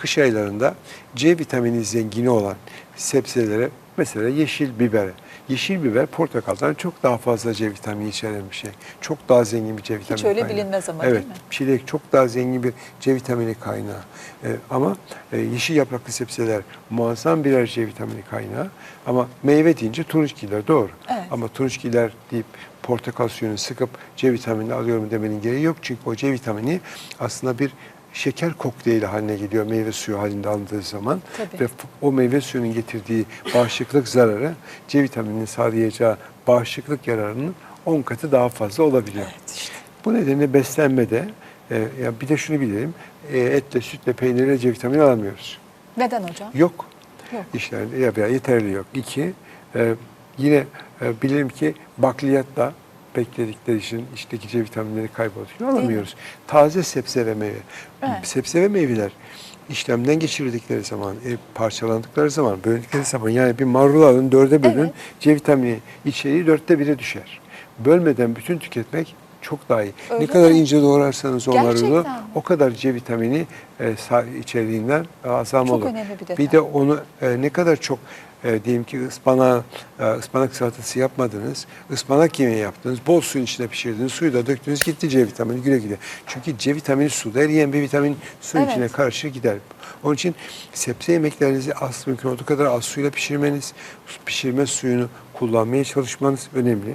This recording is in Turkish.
kış aylarında C vitamini zengini olan sebzelere mesela yeşil bibere. Yeşil biber portakaldan çok daha fazla C vitamini içeren bir şey. Çok daha zengin bir C vitamini öyle kaynağı. bilinmez ama evet, değil mi? Çilek çok daha zengin bir C vitamini kaynağı. Ee, ama e, yeşil yapraklı sebzeler muazzam birer C vitamini kaynağı. Ama meyve deyince turunçgiller doğru. Evet. Ama turunçgiller deyip portakal suyunu sıkıp C vitamini alıyorum demenin gereği yok. Çünkü o C vitamini aslında bir şeker kokteyli haline geliyor meyve suyu halinde alındığı zaman. Tabii. Ve o meyve suyunun getirdiği bağışıklık zararı C vitamininin sağlayacağı bağışıklık yararının 10 katı daha fazla olabiliyor. Evet işte. Bu nedenle beslenmede e, ya bir de şunu bilelim. E, etle, sütle, peynirle C vitamini alamıyoruz. Neden hocam? Yok. Yok. İşte ya veya yeterli yok. İki, e, yine e, bilelim ki bakliyatla bekledikleri için içteki C vitaminleri kayboluyor. Alamıyoruz. Taze sebze ve meyve. Evet. Sebze ve meyveler işlemden geçirdikleri zaman, e, parçalandıkları zaman, böldükleri zaman yani bir marul alın dörde bölün Evet. C vitamini içeriği dörtte bire düşer. Bölmeden bütün tüketmek çok daha iyi. Öyle ne kadar mi? ince doğrarsanız o marulu Gerçekten mi? o kadar C vitamini e, içeriğinden azam Çok olur. önemli bir detay. Bir de onu e, ne kadar çok e, diyelim ki ıspanağı, e, ıspanak salatası yapmadınız, ıspanak yemeği yaptınız, bol suyun içine pişirdiniz, suyu da döktünüz, gitti C vitamini güle güle. Çünkü C vitamini suda eriyen bir vitamin suyun Evet. içine karışır gider. Onun için sebze yemeklerinizi az mümkün olduğu kadar az suyla pişirmeniz, pişirme suyunu kullanmaya çalışmanız önemli.